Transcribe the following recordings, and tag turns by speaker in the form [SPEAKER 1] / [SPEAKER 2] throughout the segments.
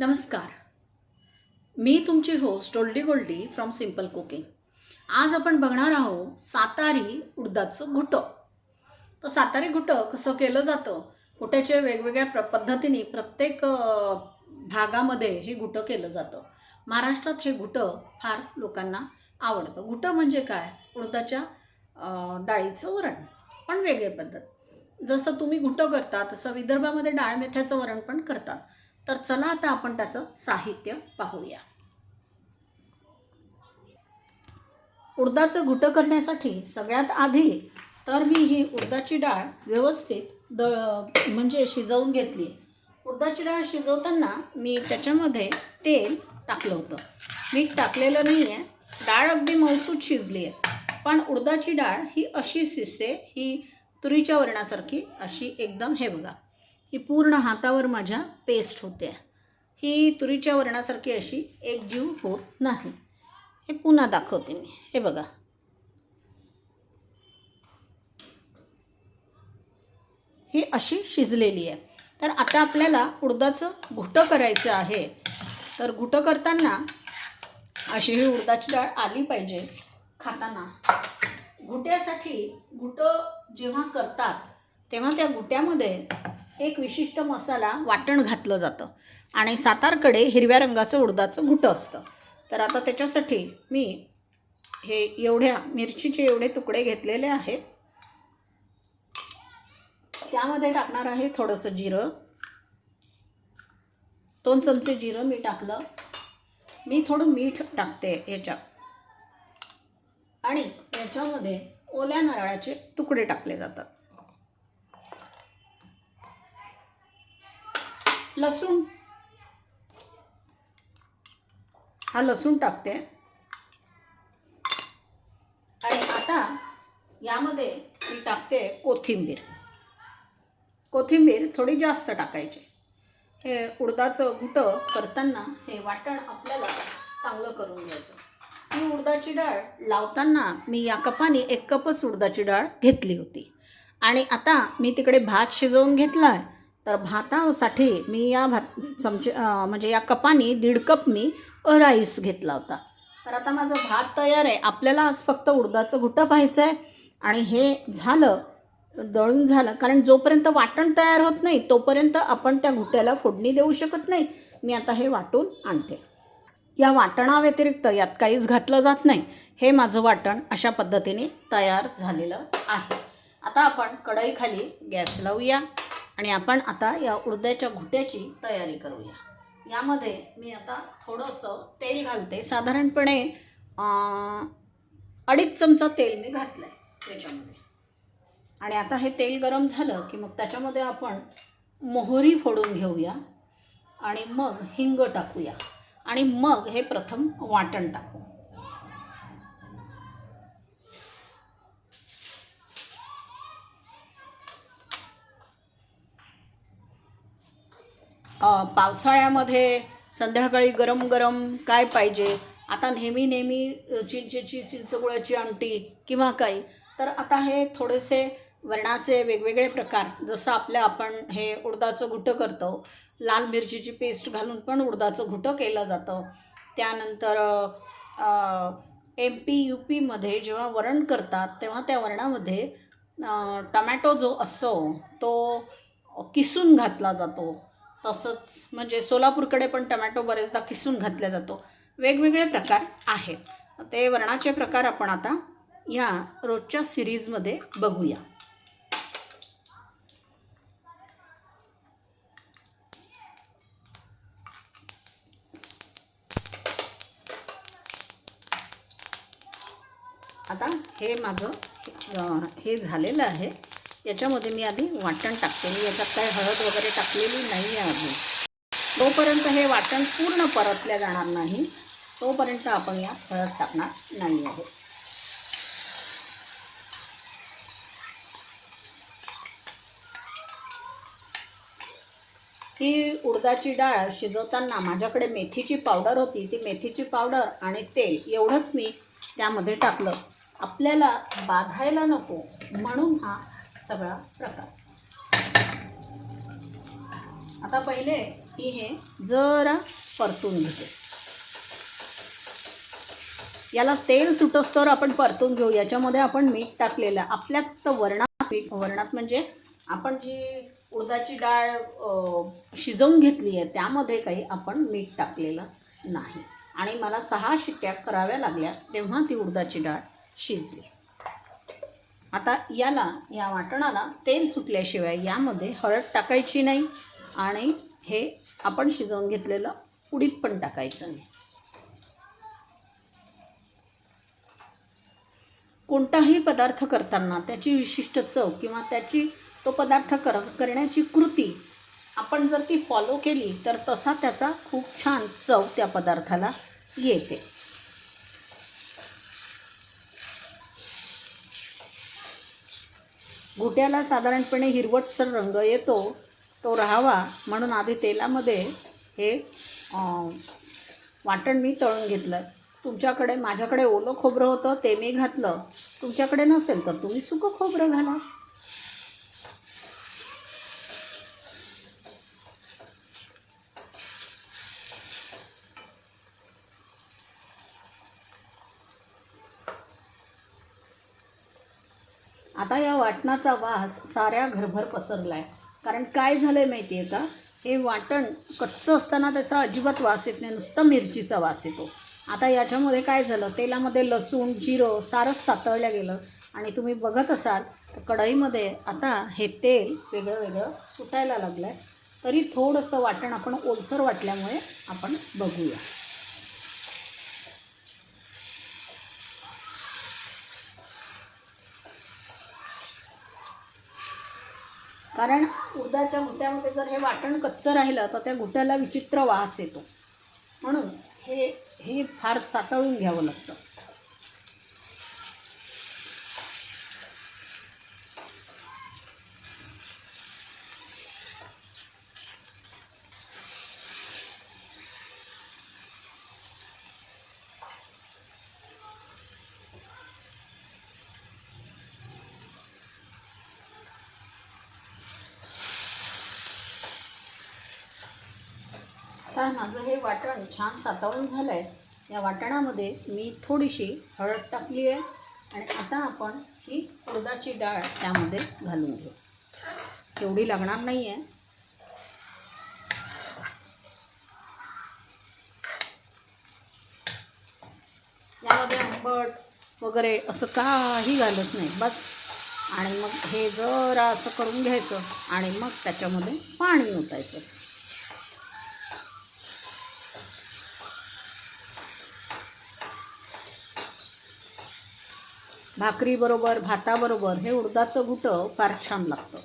[SPEAKER 1] नमस्कार. मी तुमची host oldie goldie from simple cooking आज आपण बघणार आहोत सातारी उडदाचं घुटं. तर सातारी घुटं कसं केलं जातं? घुट्याचे वेगवेगळ्या प्र पद्धतीने प्रत्येक भागामध्ये हे घुटं केलं जातं. महाराष्ट्रात हे घुटं फार लोकांना आवडतं. घुटं म्हणजे काय? उडदाच्या डाळीचं वरण पण वेगळी पद्धत. जसं तुम्ही घुटं करता तसं विदर्भामध्ये डाळ मेथ्याचं वरण पण करतात. तर चला आता आपण त्याचं साहित्य पाहूया. उडदाचं घुटं करण्यासाठी सगळ्यात आधी तर मी ही उडदाची डाळ व्यवस्थित द म्हणजे शिजवून घेतली. उडदाची डाळ शिजवताना मी त्याच्यामध्ये तेल टाकलं होतं. मीठ टाकलेलं नाही आहे डाळ अगदी मौसूद शिजली आहे पण उडदाची डाळ ही अशी शिजते ही तुरीच्या वरणासारखी अशी एकदम हे बघा. ही पूर्ण हातावर माझ्या पेस्ट होते. ही तुरीच्या वरणासारखी अशी एकजीव होत नाही. हे पुन्हा दाखवते मी. हे बघा. ही अशी शिजलेली आहे. तर आता आपल्याला उडदाचं घुटं करायचं आहे. तर घुटं करताना अशी ही उडदाची डाळ आली पाहिजे खाताना. घुट्यासाठी घुटं जेव्हा करतात तेव्हा त्या घुट्यामध्ये एक विशिष्ट मसाला वाटण घातलं जातं. आणि सातारकडे हिरव्या रंगाचं उडदाचं घुटं असतं. तर आता त्याच्यासाठी मी हे एवढ्या मिरचीचे एवढे तुकडे घेतलेले आहेत. त्यामध्ये टाकणार आहे थोडंसं जिरं. दोन चमचे जिरं मी टाकलं. मी थोडं मीठ टाकते याच्या. आणि याच्यामध्ये ओल्या नारळाचे तुकडे टाकले जातात. लसूण. हा लसूण टाकते. आणि आता यामध्ये मी टाकते कोथिंबीर. कोथिंबीर थोडी जास्त टाकायची. हे उडदाचं घुटं करताना हे वाटण आपल्याला चांगलं करून घ्यायचं. ही उडदाची डाळ लावताना मी या कपाने एक कपच उडदाची डाळ घेतली होती. आणि आता मी तिकडे भात शिजवून घेतला आहे तर भातासाठी मी या भात चमचे म्हणजे या कपाने दीड कप मी राईस घेतला होता. तर आता माझं भात तयार आहे. आपल्याला आज फक्त उडदाचं घुटं पाहायचं आहे. आणि हे झालं दळून झालं. कारण जोपर्यंत वाटण तयार होत नाही तोपर्यंत आपण त्या घुट्याला फोडणी देऊ शकत नाही. मी आता हे वाटून आणते. या वाटणाव्यतिरिक्त यात काहीच घातलं जात नाही. हे माझं वाटण अशा पद्धतीने तयार झालेलं आहे. आता आपण कढईखाली गॅस लावूया. आणि आपण आता या उडद्याच्या घुट्याची तयारी करूया. यामध्ये मी आता थोडंसं तेल घालते. साधारणपणे अडीच चमचा तेल मी घातलं आहे त्याच्यामध्ये. आणि आता हे तेल गरम झालं की मग त्याच्यामध्ये आपण मोहरी फोडून घेऊया आणि मग हिंग टाकूया. आणि मग हे प्रथम वाटण टाकू. पावसाळ्यामध्ये संध्याकाळी गरम गरम काय पाहिजे? आता नेहमी नेहमी चिंचेची चिंचगुळाची आमटी किंवा काही. तर आता हे थोडेसे वरणाचे वेगवेगळे प्रकार जसं आपल्या आपण हे उडदाचं घुटं करतो. लाल मिरचीची पेस्ट घालून पण उडदाचं घुटं केलं जातं. त्यानंतर एम पी यू पीमध्ये जेव्हा वरण करतात तेव्हा त्या वरणामध्ये टमॅटो जो असतो तो किसून घातला जातो. तसंच म्हणजे सोलापूरकडे पण टमॅटो बरेचदा किसून घातला जातो. वेगवेगळे प्रकार आहेत. ते वरणाचे प्रकार आपण आता या रोजच्या सिरीजमध्ये बघूया. आता हे माझं हे झालेलं आहे. याच्यामध्ये मी आधी वाटण टाकते. मी याच्यात काही हळद वगैरे टाकलेली नाही आहे. आधी तोपर्यंत हे वाटण पूर्ण परतल्या जाणार नाही. तोपर्यंत आपण यात हळद टाकणार नाही आहे. ही उडदाची डाळ शिजवताना माझ्याकडे मेथीची पावडर होती. ती मेथीची पावडर आणि तेल एवढंच मी त्यामध्ये टाकलं. आपल्याला बाधायला नको. म्हणून हा सगळा प्रकार. आता पहिले मी हे जरा परतून घेते. याला तेल सुटस्तोवर आपण परतून घेऊ. याच्यामध्ये आपण मीठ टाकलेलं आपल्यात वरणात मीठ वर्णात म्हणजे आपण जी उडदाची डाळ शिजवून घेतली आहे त्यामध्ये काही आपण मीठ टाकलेलं नाही. आणि मला सहा शिट्ट्या कराव्या लागल्या तेव्हा ती उडदाची डाळ शिजली. आता याला या वाटणाला तेल सुटल्याशिवाय यामध्ये हळद टाकायची नाही आणि हे आपण शिजवून घेतलेलं उडीद पण टाकायचं नाही. कोणताही पदार्थ करताना त्याची विशिष्ट चव किंवा त्याची तो पदार्थ कर करण्याची कृती आपण जर ती फॉलो केली तर तसा त्याचा खूप छान चव त्या पदार्थाला येते. घुट्याला साधारणपणे हिरवटसर रंग येतो तो राहावा म्हणून आधी तेलामध्ये हे वाटण मी तळून घेतलं. तुमच्याकडे माझ्याकडे ओलं खोबरं होतं ते मी घातलं. तुमच्याकडे नसेल तर तुम्ही सुकं खोबरं घाला. आता या वाटणाचा वास साऱ्या घरभर पसरला आहे कारण काय झालं आहे माहिती आहे का? हे वाटण कच्चं असताना त्याचा अजिबात वास येत नाही नुसता मिरचीचा वास येतो. आता याच्यामध्ये काय झालं? तेलामध्ये लसूण जिरं सारंच सातळलं गेलं. आणि तुम्ही बघत असाल तर कढईमध्ये आता हे तेल वेगळं वेगळं सुटायला लागलं आहे तरी थोडंसं वाटण आपण ओलसर वाटल्यामुळे आपण बघूया. कारण उडदाच्या घुट्यामध्ये जर हे वाटण कच्चं राहिलं तर त्या घुट्याला विचित्र वास येतो. म्हणून हे हे फार साताळून घ्यावं लागतं. आता माझं हे वाटण छान सातावून झालं आहे या वाटणामध्ये मी थोडीशी हळद टाकली आहे आणि आता आपण ही उडदाची डाळ त्यामध्ये घालून घेऊ. एवढी लागणार नाही आहे यामध्ये आंबट वगैरे असं काही घालत नाही बस. आणि मग हे जरा असं करून घ्यायचं आणि मग त्याच्यामध्ये पाणी ओतायचं. भाकरीबरोबर भाताबरोबर हे उडदाचं घुटं फार छान लागतं.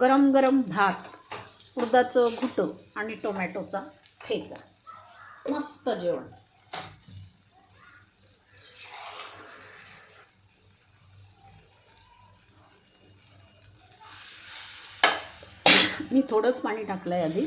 [SPEAKER 1] गरम गरम भात उडदाचं घुटं आणि टोमॅटोचा ठेचा. मस्त जेवण. मी थोडंच पाणी टाकलं आहे आधी.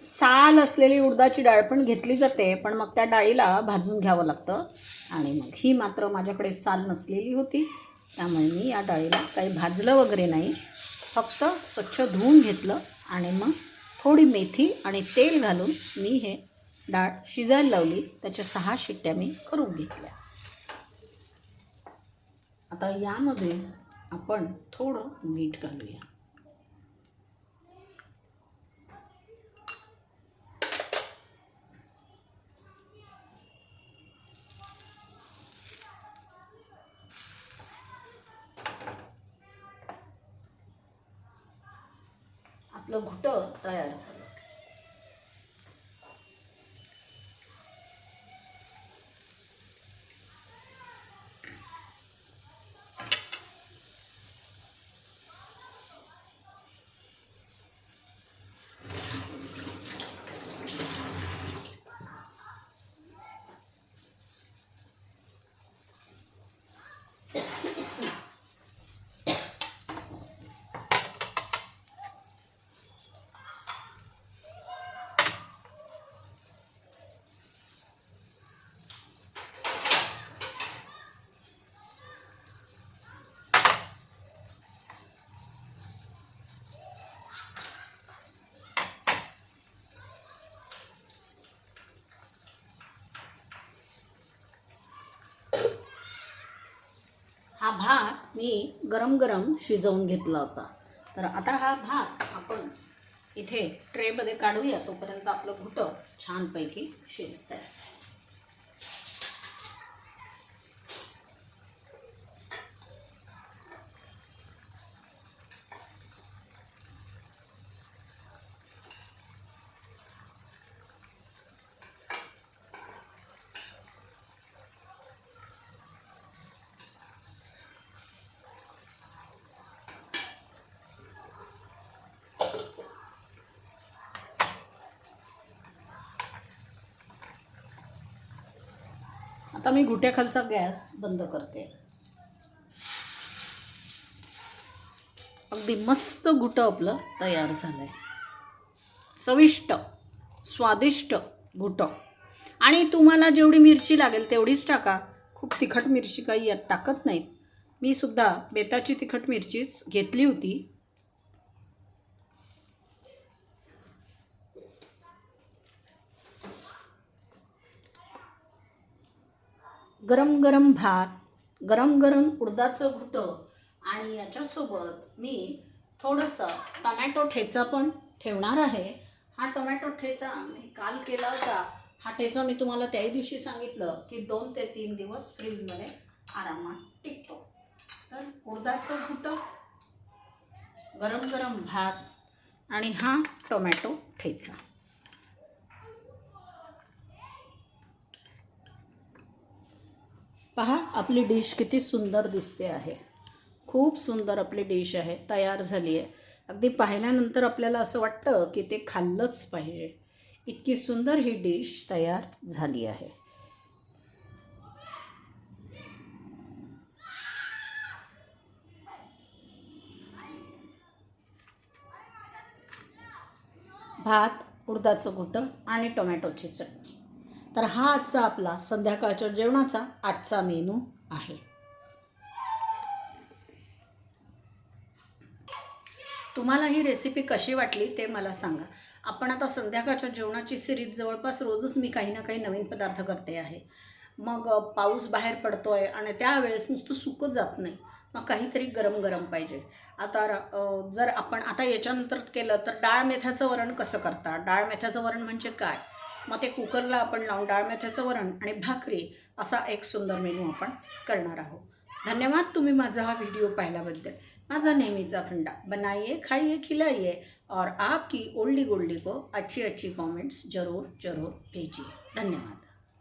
[SPEAKER 1] साल असलेली उडदाची डाळ पण घेतली जाते पण मग त्या डाळीला भाजून घ्यावं लागतं. आणि मग ही मात्र माझ्याकडे साल नसलेली होती त्यामुळे मी या डाळीला काही भाजलं वगैरे नाही. फक्त स्वच्छ धुवून घेतलं आणि मग थोडी मेथी आणि तेल घालून मी हे डाळ शिजायला लावली. त्याच्या सहा शिट्ट्या मी करून घेतल्या. आता यामध्ये आपण थोडं मीठ घालूया. आपलं घुटं तयार झालं मी गरम गरम शिजवून घेतला होता. तर आता हा भात आपण इथे ट्रेमध्ये काढूया तोपर्यंत आपलं घुटं छानपैकी शिजत आहे आता मी घुट्याखालचा गॅस बंद करते. अगदी मस्त घुटं आपलं तयार झालं आहे चविष्ट स्वादिष्ट घुटं आणि तुम्हाला जेवढी मिरची लागेल तेवढीच टाका. खूप तिखट मिरची काही यात टाकत नाहीत. मी सुद्धा बेताची तिखट मिरचीच घेतली होती. गरम गरम भात गरम गरम उडदाचं घुटं आणि याच्यासोबत मी थोडंसं टमॅटो ठेचा पण ठेवणार आहे. हा टोमॅटो ठेचा मी काल केला होता. हा ठेचा मी तुम्हाला त्याही दिवशी सांगितलं की दोन ते तीन दिवस फ्रीजमध्ये आरामात टिकतो. तर उडदाचं घुटं गरम गरम भात आणि हा टोमॅटो ठेचा. पहा आपली डिश किती सुंदर दिसते आहे. खूप सुंदर आपली डिश आहे तयार झाली आहे. अगदी पाहिल्यानंतर आपल्याला असं वाटतं की ते खाल्लंच पाहिजे. इतकी सुंदर ही डिश तयार झाली आहे. भात उडदाचं घुटं आणि टोमॅटोची चटणी. तर हा आजचा आपला संध्याकाळच्या जेवणाचा आजचा मेनू आहे. तुम्हाला ही रेसिपी कशी वाटली ते मला सांगा. आपण आता संध्याकाळच्या जेवणाची सिरीज जवळपास रोजच मी काही ना काही नवीन पदार्थ करते आहे. मग पाऊस बाहेर पडतो आहे आणि त्यावेळेस नुसतं सुकत जात नाही. मग काहीतरी गरम गरम पाहिजे. आता जर आपण आता याच्यानंतर केलं तर डाळ मेथ्याचं वरण कसं करता? डाळ मेथ्याचं वरण म्हणजे काय? मग ते कुकरला आपण लावून डाळ मेथ्याचं वरण आणि भाकरी असा एक सुंदर मेनू आपण करणार आहोत. धन्यवाद तुम्ही माझा हा व्हिडिओ पाहिल्याबद्दल. माझा नेहमीचा फंडा बनाइए खाइए खिलाइए और आपकी ओल्डी गोल्डी को अच्छी अच्छी कमेंट्स जरूर जरूर भेजिए. धन्यवाद.